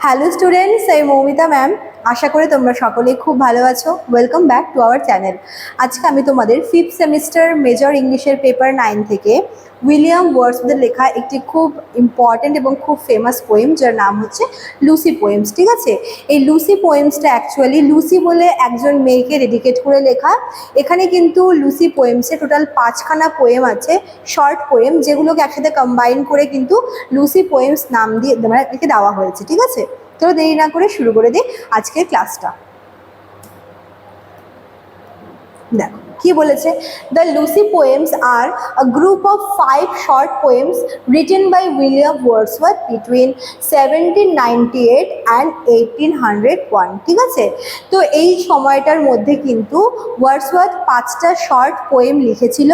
Hello students আমি Moumita ma'am আশা করি তোমরা সকলে খুব ভালো আছো। Welcome back to our channel আজকে আমি তোমাদের ফিফথ সেমিস্টার মেজর ইংলিশের পেপার নাইন থেকে উইলিয়াম ওয়ার্ডসদের লেখা একটি খুব ইম্পর্ট্যান্ট এবং খুব ফেমাস পোয়েম যার নাম হচ্ছে লুসি পোয়েমস ঠিক আছে? এই লুসি পোয়েমসটা অ্যাকচুয়ালি লুসি বলে একজন মেয়েকে ডেডিকেট করে লেখা। এখানে কিন্তু লুসি পোয়েমসে টোটাল পাঁচখানা পোয়েম আছে শর্ট পোয়েম যেগুলোকে একসাথে কম্বাইন করে কিন্তু লুসি পোয়েমস নাম দিয়ে মানে দেওয়া হয়েছে, ঠিক আছে? তো দেরি না করে শুরু করে দিই আজকের ক্লাসটা দেখো। কি বলেছে? The Lucy poems are a group of five short poems written by William Wordsworth between seventeen ninety eight and eighteen hundred one ঠিক আছে? তো এই সময়টার মধ্যে কিন্তু ওয়ার্ডসওয়ার্থ পাঁচটা শর্ট পোয়েম লিখেছিল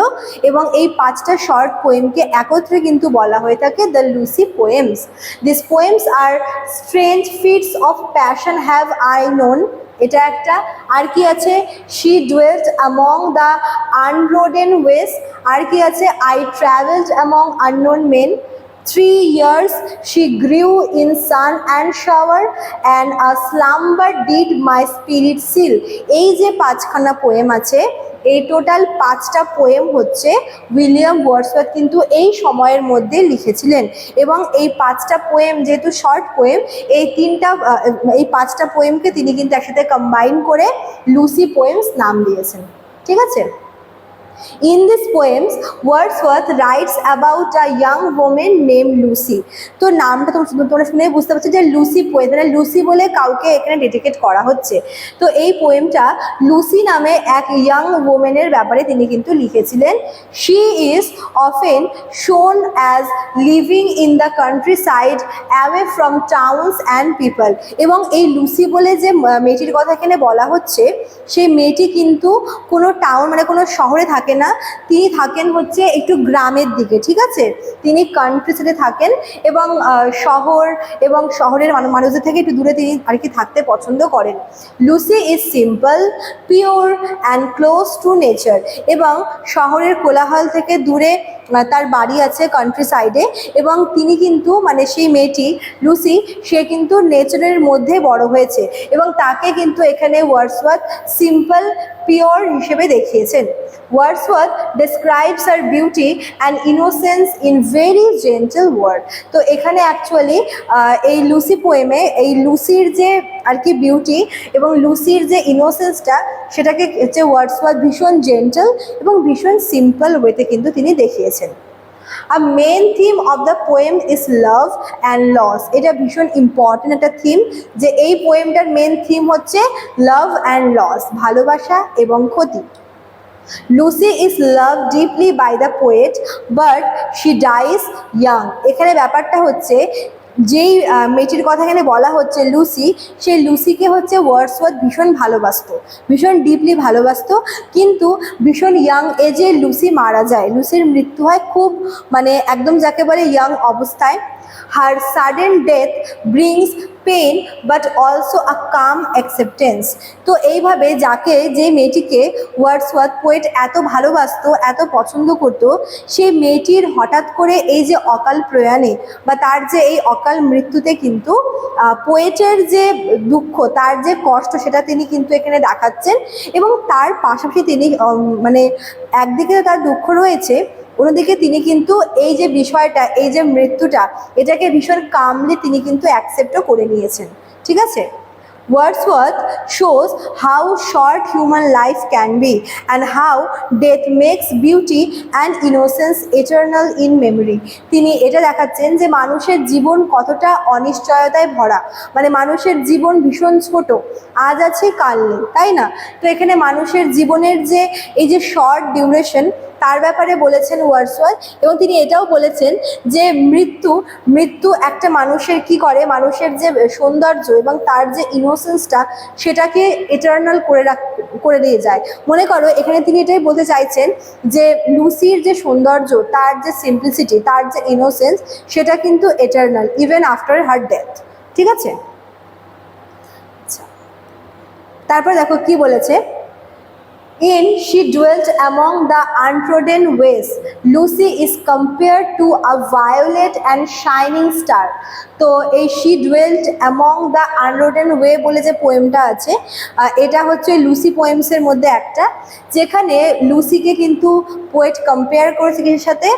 এবং এই পাঁচটা শর্ট পোয়েমকে একত্রে কিন্তু বলা হয়ে থাকে the Lucy poems this poems are strange fits of passion have I known এটা একটা। আর কি আছে? She dwelled among the untrodden ways আর কি আছে? I travelled among unknown men three years she grew in sun and shower and a slumber did my spirit seal এই যে পাঁচখানা পোয়েম আছে, এই টোটাল পাঁচটা পোয়েম হচ্ছে উইলিয়াম ওয়ার্ডসওয়ার্থ কিন্তু এই সময়ের মধ্যে লিখেছিলেন। এবং এই পাঁচটা পোয়েম যেহেতু শর্ট পোয়েম এই তিনটা, এই পাঁচটা পোয়েমকে তিনি কিন্তু একসাথে কম্বাইন করে লুসি পোয়েমস নাম দিয়েছেন। ঠিক আছে? In this poems Wordsworth writes about a young women name Lucy তো নামটা তোমরা তোমরা শুনে বুঝতে পারছ যে লুসি পোয়েম মানে লুসি বলে কাউকে এখানে ডেডিকেট করা হচ্ছে। তো এই পোয়েমটা লুসি নামে এক ইয়াং ওমেনের ব্যাপারে তিনি কিন্তু লিখেছিলেন। She is often shown as living in the countryside away from towns and people এবং এই লুসি বলে যে মেয়েটির কথা এখানে বলা হচ্ছে, সেই মেয়েটি কিন্তু কোনো টাউন মানে কোনো শহরে থাকে না। তিনি থাকেন হচ্ছে একটু গ্রামের দিকে, ঠিক আছে? তিনি কান্ট্রি সাইডে থাকেন এবং শহর এবং শহরের মানুষদের থেকে একটু দূরে তিনি আর কি থাকতে পছন্দ করেন। Lucy is simple, pure and close to nature এবং শহরের কোলাহল থেকে দূরে তার বাড়ি আছে কান্ট্রি সাইডে এবং তিনি কিন্তু মানে সেই মেয়েটি লুসি, সে কিন্তু নেচারের মধ্যে বড় হয়েছে এবং তাকে কিন্তু এখানে ওয়ার্ডসওয়ার্থ সিম্পল, পিওর হিসেবে দেখিয়েছেন। Wordsworth describes her beauty and innocence in very gentle word তো এখানে অ্যাকচুয়ালি এই লুসি পোয়েমে এই লুসির যে আর কি বিউটি এবং লুসির যে ইনোসেন্সটা সেটাকে হচ্ছে ওয়ার্ডসওয়ার্থ ভীষণ জেন্টেল এবং ভীষণ সিম্পল ওয়েতে কিন্তু তিনি দেখিয়েছেন। A main theme of the poem is love and loss এটা ভীষণ ইম্পর্টেন্ট একটা থিম যে এই পোয়েমটার মেন থিম হচ্ছে লাভ অ্যান্ড লস ভালোবাসা এবং ক্ষতি। Lucy is love deeply by the poet but she dies young এখানে ব্যাপারটা হচ্ছে, যেই মেয়েটির কথা এখানে বলা হচ্ছে লুসি সেই লুসিকে হচ্ছে ওয়ার্ডসওয়ার্থ ভীষণ ভালোবাসতো, ভীষণ ডিপলি ভালোবাসতো, কিন্তু ভীষণ ইয়াং এজে লুসি মারা যায়। লুসির মৃত্যু হয় খুব মানে একদম যাকে বলে ইয়াং অবস্থায়। Her sudden death brings pain but also a calm acceptance তো এইভাবে যাকে, যে মেয়েটিকে ওয়ার্ডসওয়ার্থ পোয়েট এত ভালোবাসত, এত পছন্দ করতো, সেই মেয়েটির হঠাৎ করে এই যে অকাল প্রয়াণে বা তার যে এই অকাল মৃত্যুতে কিন্তু পোয়েটের যে দুঃখ, তার যে কষ্ট, সেটা তিনি কিন্তু এখানে দেখাচ্ছেন এবং তার পাশাপাশি তিনি মানে একদিকে তার দুঃখ রয়েছে অন্যদিকে তিনি কিন্তু এই যে বিষয়টা, এই যে মৃত্যুটা, এটাকে ভীষণ কামলি তিনি কিন্তু অ্যাকসেপ্টও করে নিয়েছেন। ঠিক আছে? Wordsworth shows how short human life can be and how death makes beauty and innocence eternal in memory. তিনি এটা দেখাচ্ছেন যে মানুষের জীবন কতটা অনিশ্চয়তায় ভরা। মানে মানুষের জীবন ভীষণ ছোট। আজ আছে, কাল নেই। তাই না? তো এখানে মানুষের জীবনের যে, এই যে শর্ট ডিউরেশন তার ব্যাপারে বলেছেন ওয়ার্ডসওয়ার্থ এবং তিনি এটাও বলেছেন যে মৃত্যু মৃত্যু একটা মানুষের কি করে? মানুষের যে সৌন্দর্য এবং তার যে ইনোসেন্সটা সেটাকে এটার্নাল করে রাখ, করে দিয়ে যায়। মনে করো, এখানে তিনি এটাই বলতে চাইছেন যে লুসির যে সৌন্দর্য, তার যে সিম্পলিসিটি তার যে ইনোসেন্স সেটা কিন্তু eternal even after her death ঠিক আছে? আচ্ছা। তারপর দেখো কি বলেছে? In She Dwelt Among the Untrodden Ways, Lucy is compared to a violet and shining star. তো এই she dwelt among the untrodden way বলে যে পোয়েমটা আছে এটা হচ্ছে লুসি পোয়েমসের মধ্যে একটা যেখানে লুসিকে কিন্তু পোয়েট কম্পেয়ার করেছে কিসের সাথে?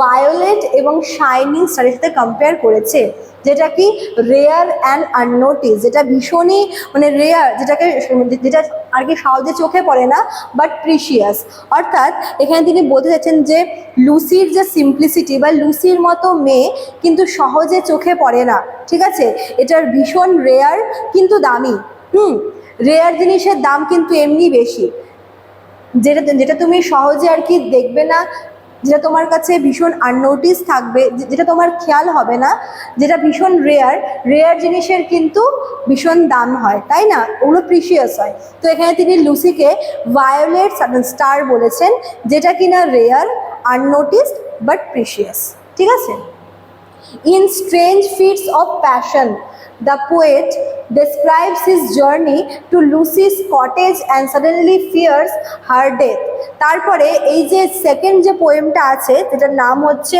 ভায়োলেট এবং শাইনিং স্টারের সাথে কম্পেয়ার করেছে। যেটা কি রেয়ার অ্যান্ড আননোটিস যেটা ভীষণই মানে রেয়ার যেটাকে যেটা আর কি সহজে চোখে পড়ে না বাট প্রিশিয়াস অর্থাৎ এখানে তিনি বলতে চাচ্ছেন যে লুসির যে সিম্পলিসিটি বা লুসির মতো মেয়ে কিন্তু সহজে চোখে পড়ে না, ঠিক আছে? এটার ভীষণ রেয়ার কিন্তু দামি। হুম রেয়ার জিনিসের দাম কিন্তু এমনি বেশি। যেটা যেটা তুমি সহজে আর কি দেখবে না যেটা তোমার কাছে ভীষণ আননোটিস থাকবে যেটা তোমার খেয়াল হবে না যেটা ভীষণ রেয়ার রেয়ার জিনিসের কিন্তু ভীষণ দাম হয় তাই না? ওগুলো প্রিশিয়াস হয়। তো এখানে তিনি লুসিকে ভায়োলেট স্টার বলেছেন যেটা কিনা রেয়ার আননোটিসড বাট প্রিশিয়াস ঠিক আছে? In strange feats of passion, the poet describes his journey to Lucy's cottage and suddenly fears her death. তারপরে এই যে সেকেন্ড যে পোয়েমটা আছে, যেটার নাম হচ্ছে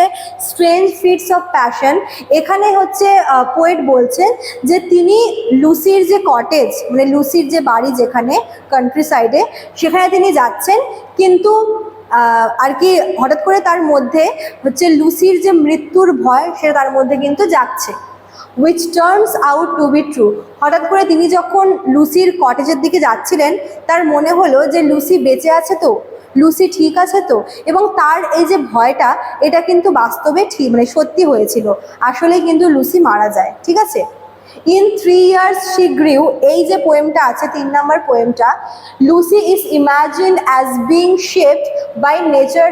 স্ট্রেঞ্জ ফিটস অফ প্যাশন এখানে হচ্ছে পোয়েট বলছেন যে তিনি লুসির যে কটেজ মানে লুসির যে বাড়ি যেখানে কান্ট্রি সাইডে সেখানে তিনি যাচ্ছেন, কিন্তু আর কি হঠাৎ করে তার মধ্যে হচ্ছে লুসির যে মৃত্যুর ভয় সেটা তার মধ্যে কিন্তু যাচ্ছে which turns out to be true হঠাৎ করে তিনি যখন লুসির কটেজের দিকে যাচ্ছিলেন, তার মনে হলো যে লুসি বেঁচে আছে তো? লুসি ঠিক আছে তো? এবং তার এই যে ভয়টা, এটা কিন্তু বাস্তবে ঠিক মানে সত্যি হয়েছিল। আসলে কিন্তু লুসি মারা যায়, ঠিক আছে? In three years she grew এই যে পোয়েমটা আছে, তিন নম্বর পোয়েমটা Lucy is imagine as being shaped by nature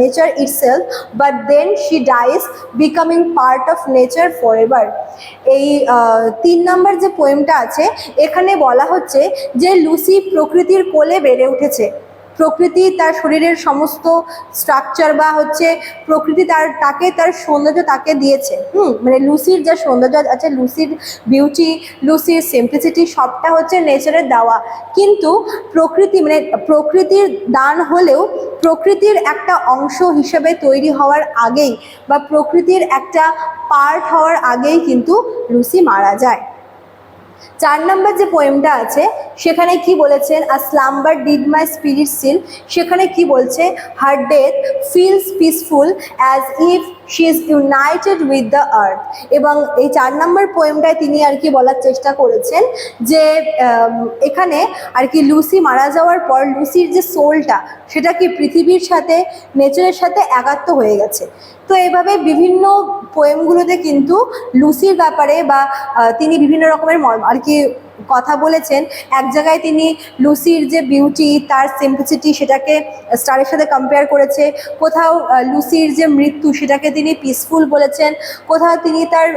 nature itself but then she dies becoming part of nature forever এই তিন নম্বর যে পোয়েমটা আছে, এখানে বলা হচ্ছে যে লুসি প্রকৃতির কোলে বেড়ে উঠেছে। প্রকৃতি তার শরীরের সমস্ত স্ট্রাকচার বা হচ্ছে প্রকৃতি তার, তাকে তার সৌন্দর্য তাকে দিয়েছে। হুম মানে লুসির যা সৌন্দর্য আছে, লুসির বিউটি লুসির সিম্পলিসিটি সবটা হচ্ছে নেচারের দেওয়া। কিন্তু প্রকৃতি মানে প্রকৃতির দান হলেও প্রকৃতির একটা অংশ হিসেবে তৈরি হওয়ার আগেই বা প্রকৃতির একটা পার্ট হওয়ার আগেই কিন্তু লুসি মারা যায়। চার নম্বর যে পোয়েমটা আছে, সেখানে কি বলেছেন আর slumber did my spirit seal সেখানে কি বলছে her death feels peaceful as if she is united with the earth এবং এই চার নম্বর পোয়েমটায় তিনি আর কি বলার চেষ্টা করেছেন যে এখানে আর কি লুসি মারা যাওয়ার পর লুসির যে সোলটা সেটা কি পৃথিবীর সাথে নেচারের সাথে একাত্ম হয়ে গেছে। তো এভাবে বিভিন্ন পোয়েমগুলোতে কিন্তু লুসির ব্যাপারে বা তিনি বিভিন্ন রকমের আর কি কথা বলেছেন, এক জায়গায় তিনি লুসির যে বিউটি, তার সিম্পলিসিটি সেটাকে স্টারের সাথে কম্পেয়ার করেছে, কোথাও লুসির যে মৃত্যু সেটাকে তিনি পিসফুল বলেছেন, কোথাও তিনি তার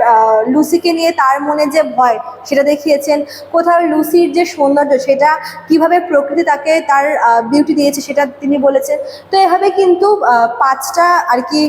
লুসিকে নিয়ে তার মনে যে ভয় সেটা দেখিয়েছেন, কোথাও লুসির যে সৌন্দর্য সেটা কীভাবে প্রকৃতি তাকে তার বিউটি দিয়েছে সেটা তিনি বলেছেন। তো এভাবে কিন্তু পাঁচটা আর কি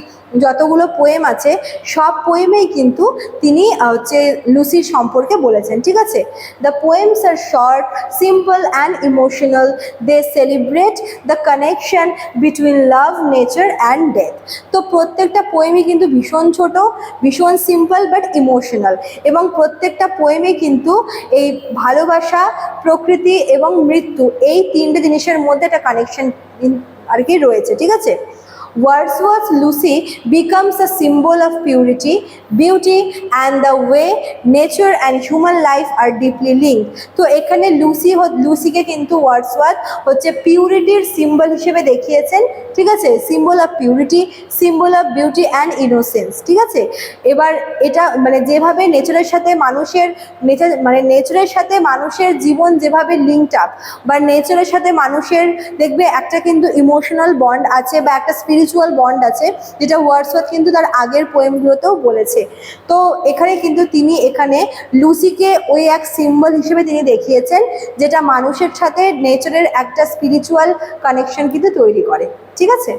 যতগুলো পোয়েম আছে, সব পোয়েমেই কিন্তু তিনি হচ্ছে লুসির সম্পর্কে বলেছেন, ঠিক আছে? The poems are short simple and emotional they celebrate the connection between love nature and death তো প্রত্যেকটা পোয়েমই কিন্তু ভীষণ ছোট, ভীষণ সিম্পল বাট ইমোশনাল এবং প্রত্যেকটা পোয়েমে কিন্তু এই ভালোবাসা, প্রকৃতি এবং মৃত্যু, এই তিনটে জিনিসের মধ্যে একটা কানেকশন আর কি রয়েছে, ঠিক আছে? Wordsworth's Lucy becomes a symbol of purity, beauty, and the way nature and human life are deeply linked. তো এখানে লুসি লুসিকে কিন্তু ওয়ার্ডসওয়ার্থ হচ্ছে পিউরিটির সিম্বল হিসেবে দেখিয়েছেন ঠিক আছে symbol of purity symbol of beauty and innocence ঠিক আছে এবার এটা মানে যেভাবে নেচারের সাথে মানুষের নেচার মানে নেচারের সাথে মানুষের জীবন যেভাবে লিঙ্কড আপ বা নেচারের সাথে মানুষের দেখবে একটা কিন্তু ইমোশনাল বন্ড আছে বা একটা স্পিরিচুয়াল বন্ড আছে, যেটা ওয়ার্ডসওয়ার্থ কিন্তু তার আগের পোয়েমগুলোতেও বলেছে। তো এখানে কিন্তু তিনি এখানে লুসিকে ওই এক সিম্বল হিসেবে তিনি দেখিয়েছেন, যেটা মানুষের সাথে নেচারের একটা স্পিরিচুয়াল কানেকশন কিন্তু তৈরি করে। ঠিক আছে?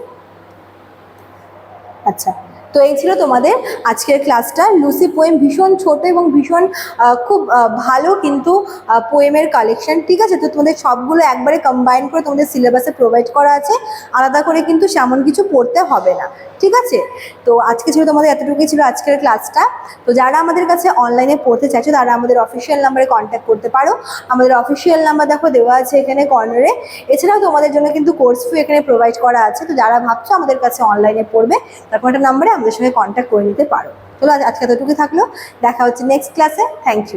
আচ্ছা। তো এই ছিল তোমাদের আজকের ক্লাসটা। লুসি পোয়েম ভীষণ ছোট এবং ভীষণ খুব ভালো কিন্তু পোয়েমের কালেকশন ঠিক আছে? তো তোমাদের সবগুলো একবারে কম্বাইন করে তোমাদের সিলেবাসে প্রোভাইড করা আছে। আলাদা করে কিন্তু সেমন কিছু পড়তে হবে না। ঠিক আছে? তো আজকে ছিল তোমাদের এতটুকুই ছিল আজকের ক্লাসটা। তো যারা আমাদের কাছে অনলাইনে পড়তে চাইছো, তারা আমাদের অফিসিয়াল নাম্বারে কন্ট্যাক্ট করতে পারো। আমাদের অফিসিয়াল নাম্বার দেখো দেওয়া আছে এখানে কর্নারে এছাড়াও তোমাদের জন্য কিন্তু কোর্স ফি এখানে প্রোভাইড করা আছে। তো যারা ভাবছ আমাদের কাছে অনলাইনে পড়বে, তারপর একটা নাম্বারে আমাদের সঙ্গে কন্ট্যাক্ট করে নিতে পারো। চলো আজ- আজকে এতটুকু থাকল। দেখা হচ্ছে নেক্সট ক্লাসে থ্যাংক ইউ